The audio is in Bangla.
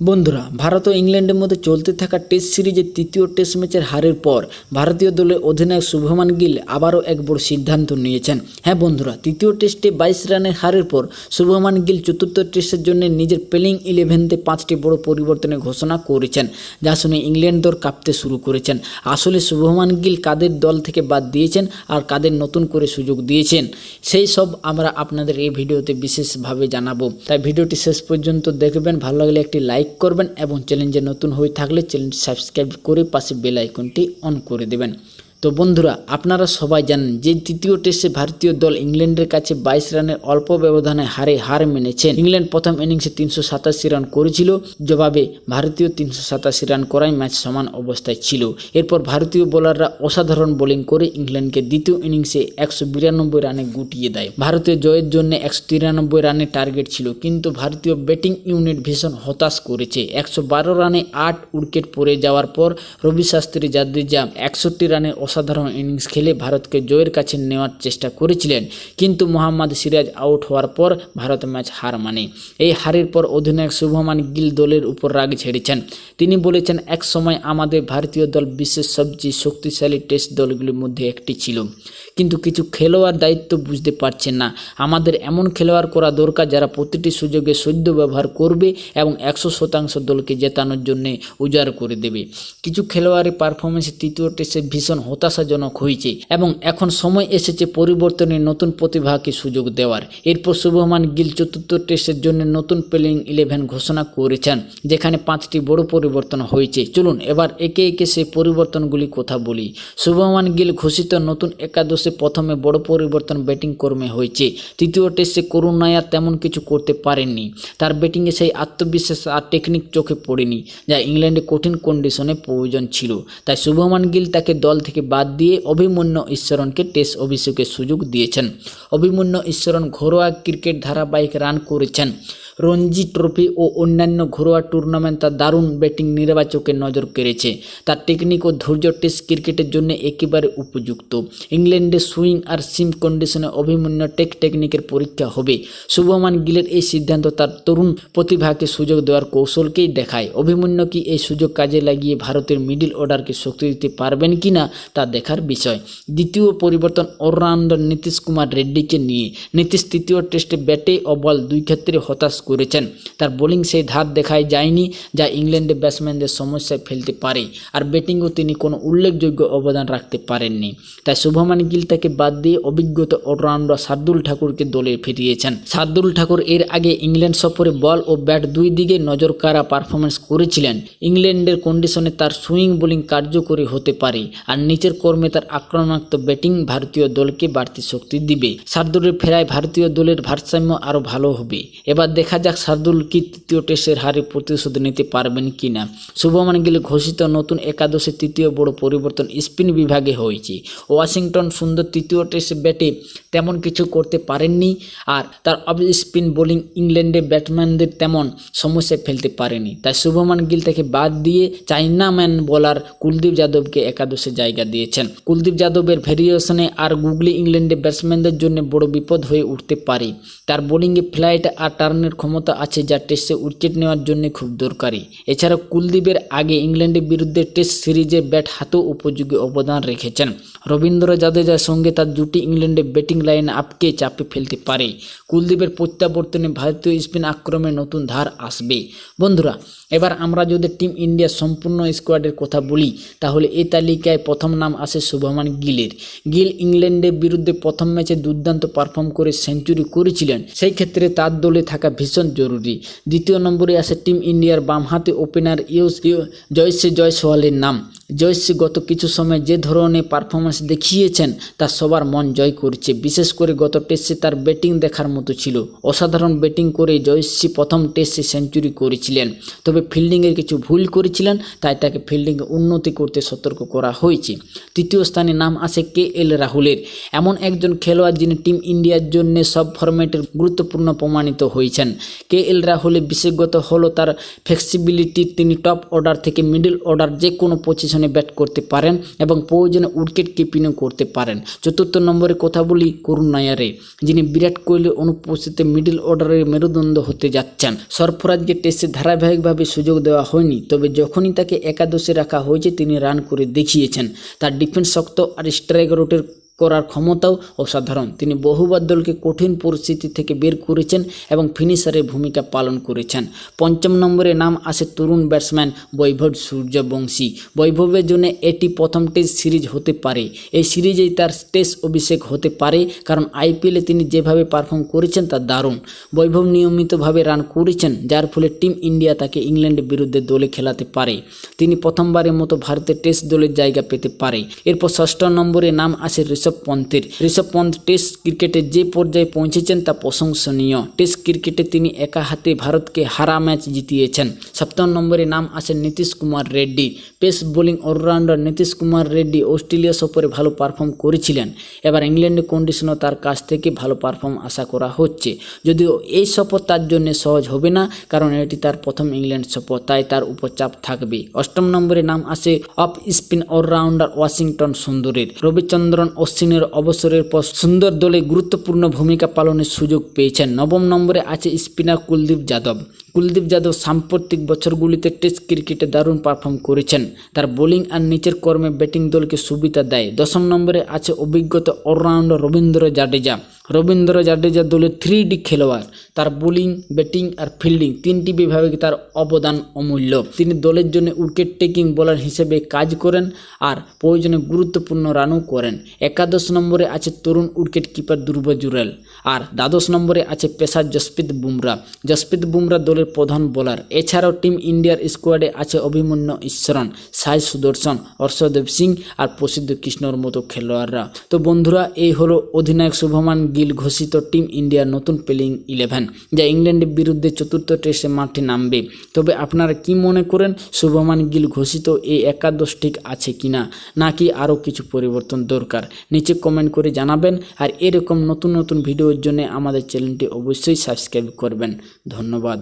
বন্ধুরা, ভারত ও ইংল্যান্ডের মধ্যে চলতে থাকা টেস্ট সিরিজের তৃতীয় টেস্ট ম্যাচের হারের পর ভারতীয় দলের অধিনায়ক শুভমান গিল আবারও এক বড় সিদ্ধান্ত নিয়েছেন। হ্যাঁ বন্ধুরা, তৃতীয় টেস্টে বাইশ রানের হারের পর শুভমান গিল চতুর্থ টেস্টের জন্য নিজের প্লেইং ইলেভেনতে পাঁচটি বড় পরিবর্তনের ঘোষণা করেছেন, যা শুনে ইংল্যান্ড দল কাঁপতে শুরু করেছেন। আসলে শুভমান গিল কাদের দল থেকে বাদ দিয়েছেন আর কাদের নতুন করে সুযোগ দিয়েছেন, সেই সব আমরা আপনাদের এই ভিডিওতে বিশেষভাবে জানাব। তাই ভিডিওটি শেষ পর্যন্ত দেখবেন, ভালো লাগলে একটি লাইক করবেন এবং চ্যালেঞ্জে নতুন হয়ে থাকলে চ্যালেঞ্জ সাবস্ক্রাইব করে পাশে বেল আইকনটি অন করে দেবেন। তো বন্ধুরা, আপনারা সবাই জানেন যে তৃতীয় টেস্টে ভারতীয় দল ইংল্যান্ডের কাছে বাইশ রানের অল্প ব্যবধানে হারে হার মেনেছেন। ইংল্যান্ড প্রথম ইনিংসে তিনশো সাতাশি রান করেছিল, জবাবে ভারতীয় তিনশো সাতাশি রান করায় ম্যাচ সমান অবস্থায় ছিল। এরপর ভারতীয় বোলাররা অসাধারণ বোলিং করে ইংল্যান্ডকে দ্বিতীয় ইনিংসে একশো বিরানব্বই রানে গুটিয়ে দেয়। ভারতীয় জয়ের জন্য একশো তিরানব্বই রানের টার্গেট ছিল, কিন্তু ভারতীয় ব্যাটিং ইউনিট ভীষণ হতাশ করেছে। একশো বারো রানে আট উইকেট পড়ে যাওয়ার পর রবি শাস্ত্রী জাদেজা একষট্টি রানের অসাধারণ ইনিংস খেলে ভারতকে জয়ের কাছে নেওয়ার চেষ্টা করেছিলেন। কিন্তু মোহাম্মদ সিরাজ আউট হওয়ার পর ভারত ম্যাচ হার মানে। এই হারের পর অধিনায়ক শুভমান গিল দলের উপর রাগ ছেড়েছেন তিনি বলেছেন, এক সময় আমাদের ভারতীয় দল বিশ্বের সবচেয়ে শক্তিশালী টেস্ট দলগুলির মধ্যে একটি ছিল। কিন্তু কিছু খেলোয়াড় দায়িত্ব বুঝতে পারছেন না। আমাদের এমন খেলোয়াড় করা দরকার যারা প্রতিটি সুযোগে সদ্য ব্যবহার করবে এবং একশো শতাংশ দলকে জেতানোর জন্য উজাড় করে দেবে। কিছু খেলোয়াড়ের পারফরমেন্স তৃতীয় টেস্টে ভীষণ হতাশাজনক হয়েছে এবং এখন সময় এসেছে পরিবর্তনের নতুন প্রতিভাকে সুযোগ দেওয়ার। এরপর শুভমান গিল চতুর্থ টেস্টের জন্য নতুন প্লেইং ইলেভেন ঘোষণা করেছেন, যেখানে পাঁচটি বড় পরিবর্তন হয়েছে চলুন এবার একে একে সেই পরিবর্তনগুলি কথা বলি। শুভমান গিল ঘোষিত নতুন একাদশে প্রথমে বড় পরিবর্তন ব্যাটিং কর্মে হয়েছে তৃতীয় টেস্টে করুণ নায়ার তেমন কিছু করতে পারেননি। তার ব্যাটিংয়ে সেই আত্মবিশ্বাস আর টেকনিক চোখে পড়েনি, যা ইংল্যান্ডে কঠিন কন্ডিশনে প্রয়োজন ছিল। তাই শুভমান গিল তাকে দল থেকে বাদ দিয়ে অভিমন্যু ঈশ্বরণকে টেস্ট অভিষেকের সুযোগ দিয়েছেন। অভিমন্যু ঈশ্বরণ ঘরোয়া ক্রিকেট ধারাবাহিক রান করেছেন। রঞ্জি ট্রফি ও অন্যান্য ঘরোয়া টুর্নামেন্ট তার দারুণ ব্যাটিং নির্বাচকের নজর কেড়েছে। তার টেকনিক ও ধৈর্য টেস্ট ক্রিকেটের জন্য একেবারে উপযুক্ত। ইংল্যান্ডে সুইং আর সিম কন্ডিশনে অভিমন্যু টেক টেকনিকের পরীক্ষা হবে। শুভমান গিলের এই সিদ্ধান্ত তার তরুণ প্রতিভাকে সুযোগ দেওয়ার কৌশলকেই দেখায়। অভিমন্যু কি এই সুযোগ কাজে লাগিয়ে ভারতের মিডিল অর্ডারকে শক্তি দিতে পারবেন কি না তা দেখার বিষয়। দ্বিতীয় পরিবর্তন অলরাউন্ডার নীতিশ কুমার রেড্ডিকে নিয়ে। নীতিশ তৃতীয় টেস্টে ব্যাটে ও বল দুই ক্ষেত্রে হতাশ করেছেন। তার বোলিং সেই ধার দেখায় যায়নি, যা ইংল্যান্ডের ব্যাটসম্যানদের সমস্যায় ফেলতে পারে, আর ব্যাটিংও তিনি কোনো উল্লেখযোগ্য অবদান রাখতে পারেননি। তাই শুভমান গিল তাকে বাদ দিয়ে অভিজ্ঞতা অলরাউন্ডার শার্দুল ঠাকুরকে দলে ফিরিয়েছেন। শার্দুল ঠাকুর এর আগে ইংল্যান্ড সফরে বল ও ব্যাট দুই দিকে নজর কাড়া পারফরমেন্স করেছিলেন। ইংল্যান্ডের কন্ডিশনে তার সুইং বোলিং কার্যকরী হতে পারে, আর নিচের কর্মে তার আক্রমণাত্মক ব্যাটিং ভারতীয় দলকে বাড়তি শক্তি দিবে। শার্দুলের ফেরায় ভারতীয় দলের ভারসাম্য আরও ভালো হবে। এবার দেখা যাক শার্দুল কি তৃতীয় টেস্টের হারে প্রতিশোধ নিতে পারবেন কিনা। শুভমান গিল ঘোষিত নতুন একাদশে তৃতীয় বড় পরিবর্তন স্পিন বিভাগে হয়েছে। ওয়াশিংটন সুন্দর তৃতীয় টেস্ট ব্যাটে তেমন কিছু করতে পারেননি আর তার অফ স্পিন বোলিং ইংল্যান্ডের ব্যাটসম্যানদের তেমন সমস্যায় ফেলতে পারেনি। তাই শুভমান গিল তাকে বাদ দিয়ে চাইনাম্যান বোলার কুলদীপ যাদবকে একাদশে জায়গা দিয়েছেন। কুলদীপ যাদবের ভেরিয়েশনে আর গুগলি ইংল্যান্ডের ব্যাটসম্যানদের জন্য বড় বিপদ হয়ে উঠতে পারে। তার বোলিংয়ে ফ্লাইট আর টার্নের ক্ষমতা আছে যা টেস্টে উইকেট নেওয়ার জন্য খুব দরকারি। এছাড়া কুলদীপের আগে ইংল্যান্ডের বিরুদ্ধে টেস্ট সিরিজে ব্যাট হাতেও উপযোগী অবদান রেখেছেন। রবীন্দ্র জাদেজার সঙ্গে তার দুটি ইংল্যান্ডের ব্যাটিং লাইন আপকে চাপে ফেলতে পারে। কুলদীপের প্রত্যাবর্তনে ভারতীয় স্পিন আক্রমণে নতুন ধার আসবে। বন্ধুরা, এবার আমরা যদি টিম ইন্ডিয়ার সম্পূর্ণ স্কোয়াডের কথা বলি, তাহলে এই তালিকায় প্রথম নাম আসে শুভমান গিলের। গিল ইংল্যান্ডের বিরুদ্ধে প্রথম ম্যাচে দুর্দান্ত পারফর্ম করে সেঞ্চুরি করেছিলেন। সেই ক্ষেত্রে তার দলে থাকা ভীষণ জরুরি। দ্বিতীয় নম্বরে আসে টিম ইন্ডিয়ার বামহাতে ওপেনার ইউস জয়শ্রী জয়সওয়ালের নাম। জয়শ্রী গত কিছু সময় যে ধরনের পারফরমেন্স দেখিয়েছেন, তা সবার মন জয় করছে। বিশেষ করে গত টেস্টে তার ব্যাটিং দেখার মতো ছিল। অসাধারণ ব্যাটিং করে জয়শ্রী প্রথম টেস্টে সেঞ্চুরি করেছিলেন। তবে ফিল্ডিংয়ের কিছু ভুল করেছিলেন, তাই তাকে ফিল্ডিংয়ে উন্নতি করতে সতর্ক করা হয়েছে। তৃতীয় স্থানে নাম আসে কে এল রাহুলের। এমন একজন খেলোয়াড় যিনি টিম ইন্ডিয়ার জন্য সব ফরম্যাটের গুরুত্বপূর্ণ প্রমাণিত হয়েছেন। কে এল রাহুলের বিশেষগত হলো তার ফ্লেক্সিবিলিটি তিনি টপ অর্ডার থেকে মিডল অর্ডার যে কোনো পজিশন পজিশনে ব্যাট করতে পারেন এবং প্রয়োজনে উইকেট কিপিংও করতে পারেন। চতুর্থ নম্বরে কথা বলি করুণ নায়ারে যিনি বিরাট কোহলির অনুপস্থিতিতে মিডল অর্ডারের মেরুদণ্ড হতে যাচ্ছেন। সরফরাজকে টেস্টে ধারাবাহিকভাবে সুযোগ দেওয়া হয়নি, তবে যখনই তাকে একাদশে রাখা হয়েছে, তিনি রান করে দেখিয়েছেন। তার ডিফেন্স শক্ত আর স্ট্রাইক রোটের করার ক্ষমতাও অসাধারণ। তিনি বহুবার দলকে কঠিন পরিস্থিতি থেকে বের করেছেন এবং ফিনিশারের ভূমিকা পালন করেছেন। পঞ্চম নম্বরে নাম আসে তরুণ ব্যাটসম্যান বৈভব সূর্যবংশী। বৈভবের জন্য এটি প্রথম টেস্ট সিরিজ হতে পারে। এই সিরিজেই তার টেস্ট অভিষেক হতে পারে, কারণ আইপিএলে তিনি যেভাবে পারফর্ম করেছেন তা দারুণ। বৈভব নিয়মিতভাবে রান করেছেন, যার ফলে টিম ইন্ডিয়া তাকে ইংল্যান্ডের বিরুদ্ধে দলে খেলাতে পারে। তিনি প্রথমবারের মতো ভারতের টেস্ট দলের জায়গা পেতে পারে। এরপর ষষ্ঠ নম্বরে নাম আসে পন্থের। ঋষভ পন্থ টেস্ট ক্রিকেটে যে পর্যায়ে পৌঁছেছেন তা প্রশংসনীয়। টেস্ট ক্রিকেটে তিনি একা হাতে ভারতকে হারা ম্যাচ জিতিয়েছেন। সপ্তম নম্বরে নাম আসে Nitish Kumar Reddy. Pace bowling allrounder Nitish Kumar Reddy Australia সফরে ভালো পারফর্ম করেছিলেন। এবার ইংল্যান্ডের কন্ডিশনও তার কাছ থেকে ভালো পারফর্ম আশা করা হচ্ছে। যদিও এই সফর তার জন্য সহজ হবে না, কারণ এটি তার প্রথম ইংল্যান্ড সফর, তাই তার উপর চাপ থাকবে। অষ্টম নম্বরে নাম আসে অফ স্পিন অলরাউন্ডার ওয়াশিংটন সুন্দরের। রবিচন্দ্রন অশ্বিনের অবসরের পর সুন্দর দলে গুরুত্বপূর্ণ ভূমিকা পালনের সুযোগ পেয়েছেন। নবম নম্বরে আছে স্পিনার কুলদীপ যাদব। কুলদীপ যাদব সাম্প্রতিক বছরগুলিতে টেস্ট ক্রিকেটে দারুণ পারফর্ম করেছেন। তার বোলিং আর নিচের কর্মে ব্যাটিং দলকে সুবিধা দেয়। দশম নম্বরে আছে অভিজ্ঞতা অলরাউন্ডার রবীন্দ্র জাডেজা। রবীন্দ্র জাডেজা দলের থ্রি ডি খেলোয়াড়। তার বোলিং ব্যাটিং আর ফিল্ডিং তিনটি বিভাগে তার অবদান অমূল্য। তিনি দলের জন্য উইকেট টেকিং বোলার হিসেবে কাজ করেন আর প্রয়োজনে গুরুত্বপূর্ণ রানও করেন। একাদশ নম্বরে আছে তরুণ উইকেট কিপার দুর্ব জুরেল আর দ্বাদশ নম্বরে আছে পেশার জসপ্রীত বুমরা। জসপ্রীত বুমরা দলের প্রধান বোলার। এছাড়াও টিম ইন্ডিয়ার স্কোয়াডে আছে অভিমন্যু ঈশ্বরন, সাই সুদর্শন হর্ষদেব সিং আর প্রসিদ্ধ কৃষ্ণর মতো খেলোয়াড়রা। তো বন্ধুরা, এই হলো অধিনায়ক শুভমান গিল ঘোষিত টিম ইন্ডিয়ার নতুন প্লেইং ইলেভেন, যা ইংল্যান্ডের বিরুদ্ধে চতুর্থ টেস্টে মাঠে নামবে। তবে আপনারা কি মনে করেন শুভমান গিল ঘোষিত এই একাদশ ঠিক আছে কিনা, নাকি আরও কিছু পরিবর্তন দরকার? নিচে কমেন্ট করে জানাবেন, আর এরকম নতুন নতুন ভিডিওর জন্য আমাদের চ্যানেলটি অবশ্যই সাবস্ক্রাইব করবেন। ধন্যবাদ।